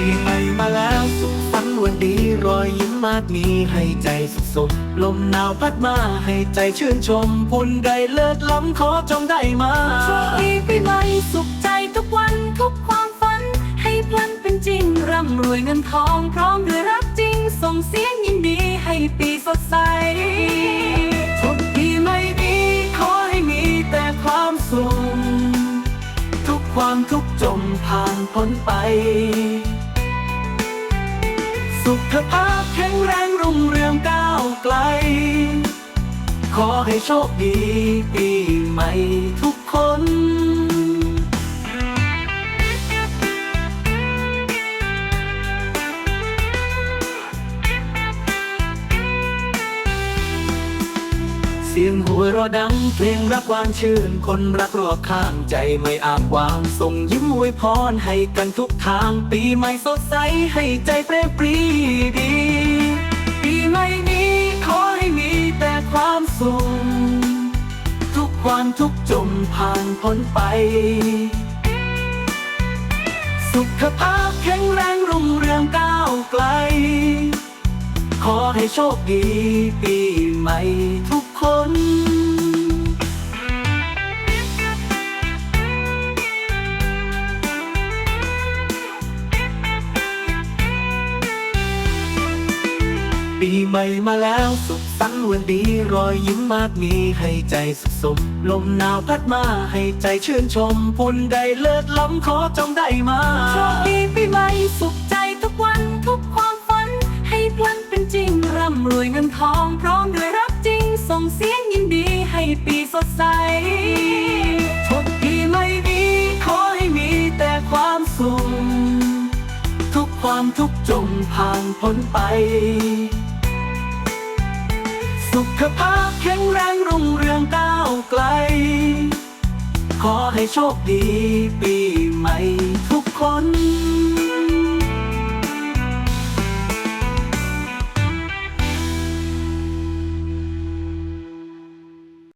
ปีใหม่มาแล้วสุขสันต์วันดีรอยยิ้มมากมีให้ใจสุขสมลมหนาวพัดมาให้ใจชื่นชมพุ่นใดเลิศล้ำขอจงได้มาโชคดีปีใหม่สุขใจทุกวันทุกความฝัน ให้พลันเป็นจริงร่ำรวยเงินทองพร้อมด้วยรักจริง ส่งเสียงยินดีให้ปีสดใสทุกดีไม่นี้ขอให้มีแต่ความสุขความทุกข์จมผ่านพ้นไป สุขภาพแข็งแรงรุ่งเรืองก้าวไกล ขอให้โชคดีปีใหม่ทุกคนเสียงหัวเราะดังเพลงรักหวานชื่น คนรักรอบข้างใจไม่อาจวางส่งยิ้มอวยพรให้กันทุกทาง ปีใหม่สดใสให้ใจเปรมปรี ทุกความทุกจมผ่านพ้นไป สุขภาพแข็งแรงรุ่งเรืองก้าวไกล ขอให้โชคดีปีใหม่ทุกคน ปีใหม่มาแล้วสุขสันต์วันดีรอยยิ้มมากมีให้ใจสุขสม ลมหนาวพัดมาให้ใจชื่นชมพุ่นใดเลิศล้ำขอจงได้มาโชคดีปีใหม่สุขใจทุกวันทุกความฝัน ให้พลันเป็นจริงร่ำรวยเงินทองพร้อมด้วยรักจริง ส่งเสียงยินดีให้ปีสดใสทุกปีไม่ดีขอให้มีแต่ความสุขทุกความทุกข์จงผ่านพ้นไป สุขภาพแข็งแรงรุ่งเรืองก้าวไกล ขอให้โชคดีปีใหม่